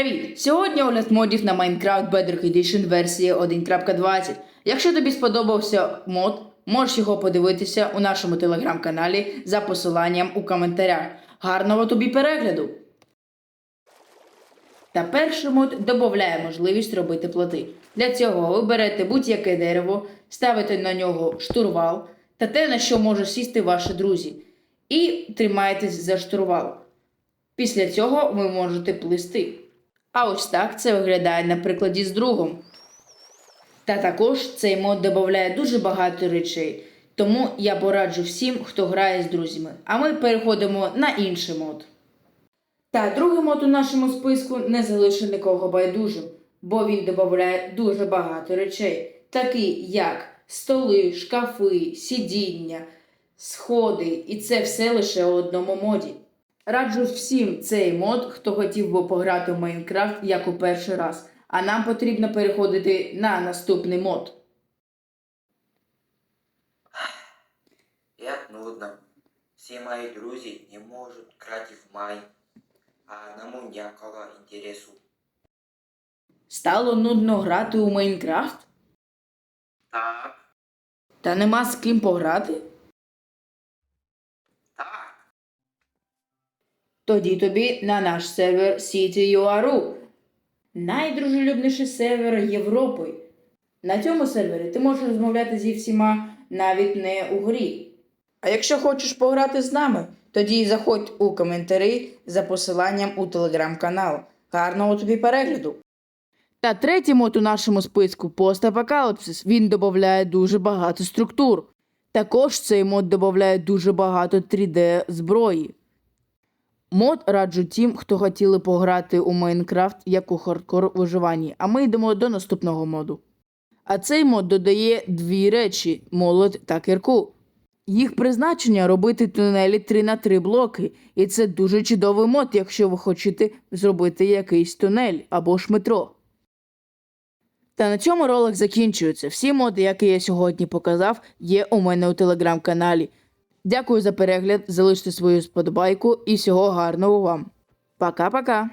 Привіт! Сьогодні огляд модів на Minecraft Bedrock Edition версії 1.20. Якщо тобі сподобався мод, можеш його подивитися у нашому телеграм-каналі за посиланням у коментарях. Гарного тобі перегляду! Та перший мод додає можливість робити плоти. Для цього ви берете будь-яке дерево, ставите на нього штурвал та те, на що можуть сісти ваші друзі, і тримаєтесь за штурвал. Після цього ви можете плисти. А ось так це виглядає на прикладі з другом. Та також цей мод додає дуже багато речей, тому я пораджу всім, хто грає з друзями. А ми переходимо на інший мод. Та другий мод у нашому списку не залишив нікого байдужим, бо він додає дуже багато речей, такі як столи, шкафи, сидіння, сходи, і це все лише у одному моді. Раджу всім цей мод, хто хотів би пограти в Майнкрафт як у перший раз, а нам потрібно переходити на наступний мод. Як нудно. Всі мої друзі не можуть грати в май, а одному ніякого інтересу. Стало нудно грати у Майнкрафт? Так, Та нема з ким пограти? так. Тоді тобі на наш сервер CityURU. Найдружелюбніший сервер Європи. На цьому сервері ти можеш розмовляти зі всіма навіть не у грі. А якщо хочеш пограти з нами, тоді заходь у коментарі за посиланням у телеграм-канал. Гарного тобі перегляду! Та третій мод у нашому списку постапокаліпсис. Він додає дуже багато структур. Також цей мод додає дуже багато 3D зброї. Мод раджу тим, хто хотіли пограти у Майнкрафт як у хардкор виживанні, а ми йдемо до наступного моду. А цей мод додає дві речі: молот та кирку. Їх призначення робити тунелі 3 на 3 блоки, і це дуже чудовий мод, якщо ви хочете зробити якийсь тунель або ж метро. Та на цьому ролик закінчується. Всі моди, які я сьогодні показав, є у мене у телеграм-каналі. Дякую за перегляд, залиште свою сподобайку і всього гарного вам. Пока-пока!